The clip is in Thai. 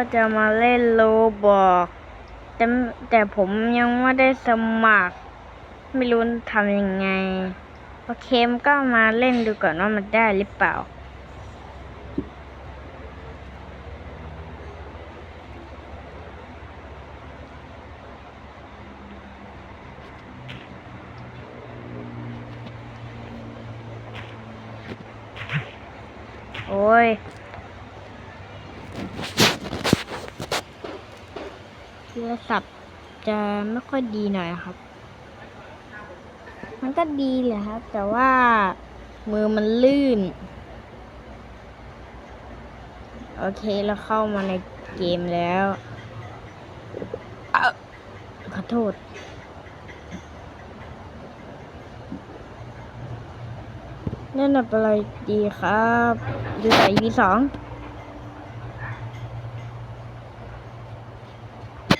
ก็จะมาเล่นโลบอกแต่แต่ผมยังไม่ได้สมัคร ไม่รู้ทำยังไง โอเคมก็มาเล่นดูก่อนว่ามันได้หรือเปล่า โอ้ย โทรศัพท์จะไม่ค่อยดีหน่อยครับ มันก็ดีแหละครับ แต่ว่ามือมันลื่น โอเคเราเข้ามาในเกมแล้วอขอโทษเล่นอะไรดีครับ ดูสาย V สอง